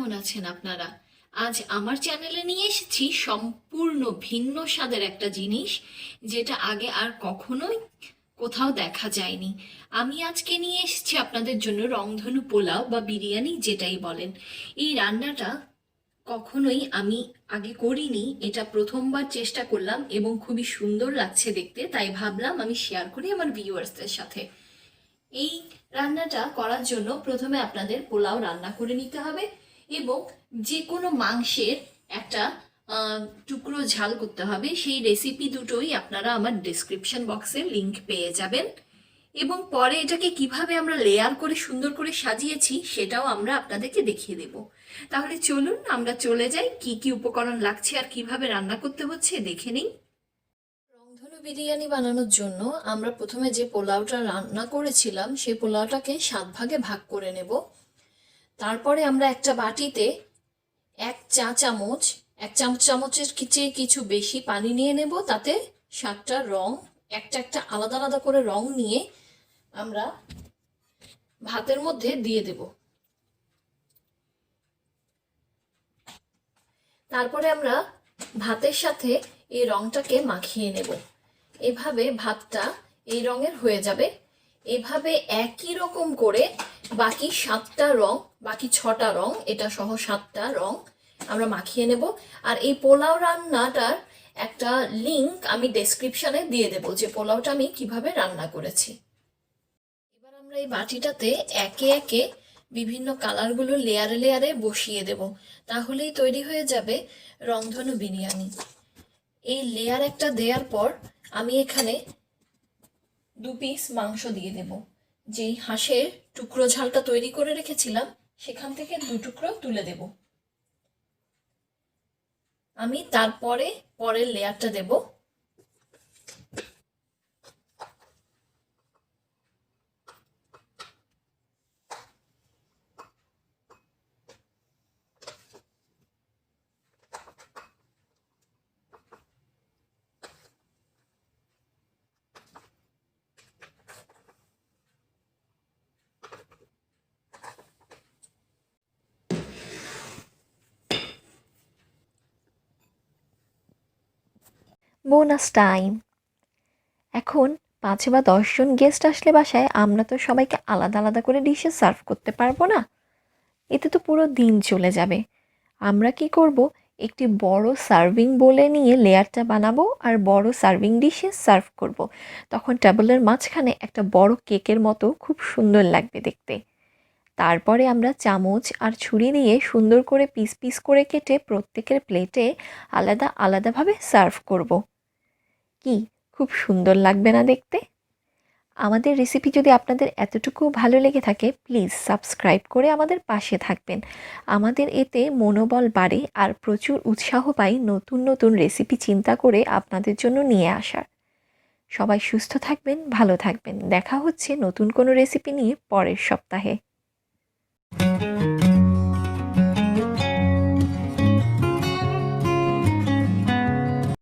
আছেন আপনারা? আজ আমার চ্যানেলে নিয়ে এসেছি সম্পূর্ণ ভিন্ন স্বাদের একটা জিনিস, যেটা আগে আর কখনোই কোথাও দেখা যায়নি। আমি আজকে নিয়ে এসেছি আপনাদের জন্য রংধনু পোলাও বা বিরিয়ানি, যেটাই বলেন। এই রান্নাটা কখনোই আমি আগে করিনি, এটা প্রথমবার চেষ্টা করলাম এবং খুবই সুন্দর লাগছে দেখতে, তাই ভাবলাম আমি শেয়ার করি আমার ভিউয়ার্সদের সাথে। এই রান্নাটা করার জন্য প্রথমে আপনাদের পোলাও রান্না করে নিতে হবে। এবং যে কোনো মাংসের একটা টুকরো ঝাল করতে হবে। সেই রেসিপি দুটোই আপনারা আমার ডেসক্রিপশন বক্সে লিংক পেয়ে যাবেন। এবং পরে এটাকে কীভাবে আমরা লেয়ার করে সুন্দর করে সাজিয়েছি, সেটাও আমরা আপনাদেরকে দেখিয়ে দেব। তাহলে চলুন, আমরা চলে যাই, কি কি উপকরণ লাগছে আর কীভাবে রান্না করতে হচ্ছে, দেখে নিই। রংধনু বিরিয়ানি বানানোর জন্য আমরা প্রথমে যে পোলাওটা রান্না করেছিলাম, সেই পোলাওটাকে সাত ভাগে ভাগ করে নেব। তারপরে আমরা একটা বাটিতে এক চা চামচ, এক চামচ চামচের চেয়ে কিছু বেশি পানি নিয়ে নেব। তাতে সাতটা রং, একটা একটা আলাদা আলাদা করে রং নিয়ে আমরা ভাতের মধ্যে দিয়ে দেব। তারপরে আমরা ভাতের সাথে এই রংটাকে মাখিয়ে নেব। এভাবে ভাতটা এই রঙের হয়ে যাবে। এভাবে একই রকম করে বাকি সাতটা রং, বাকি ছটা রং, এটা সহ সাতটা রং আমরা মাখিয়ে নেব। আর এই পোলাও রান্নাটার একটা লিংক আমি ডেসক্রিপশানে দিয়ে দেব যে পোলাওটা আমি কীভাবে রান্না করেছি। এবার আমরা এই বাটিটাতে একে একে বিভিন্ন কালারগুলো লেয়ারে লেয়ারে বসিয়ে দেব। তাহলেই তৈরি হয়ে যাবে রংধনু বিরিয়ানি। এই লেয়ার একটা দেওয়ার পর আমি এখানে দু পিস মাংস দিয়ে দেব। যেই হাঁসের টুকরো ঝালটা তৈরি করে রেখেছিলাম, সেখান থেকে দু টুকরো তুলে দেব। আমি তারপরে পরের লেয়ারটা দেব। Bonus time. এখন পাঁচ বা দশজন গেস্ট আসলে বাসায় আমরা তো সবাইকে আলাদা আলাদা করে ডিশে সার্ভ করতে পারব না। এতে তো পুরো দিন চলে যাবে। আমরা কি করব? একটি বড় সার্ভিং বলে নিয়ে লেয়ারটা বানাবো আর বড় সার্ভিং ডিশে সার্ভ করব। তখন টেবলের মাঝখানে একটা বড় কেকের মতো খুব সুন্দর লাগবে দেখতে। তারপরে আমরা চামচ আর ছুরি দিয়ে সুন্দর করে পিস পিস করে কেটে প্রত্যেকের প্লেটে আলাদা আলাদাভাবে সার্ভ করব। কি? খুব সুন্দর লাগবে না দেখতে? আমাদের রেসিপি যদি আপনাদের এতটুকু ভালো লেগে থাকে প্লিজ সাবস্ক্রাইব করে আমাদের পাশে থাকবেন। আমাদের এতে মনোবল বাড়ে আর প্রচুর উৎসাহ পাই নতুন নতুন রেসিপি চিন্তা করে আপনাদের জন্য নিয়ে আসার। সবাই সুস্থ থাকবেন, ভালো থাকবেন। দেখা হচ্ছে নতুন কোনো রেসিপি নিয়ে পরের সপ্তাহে।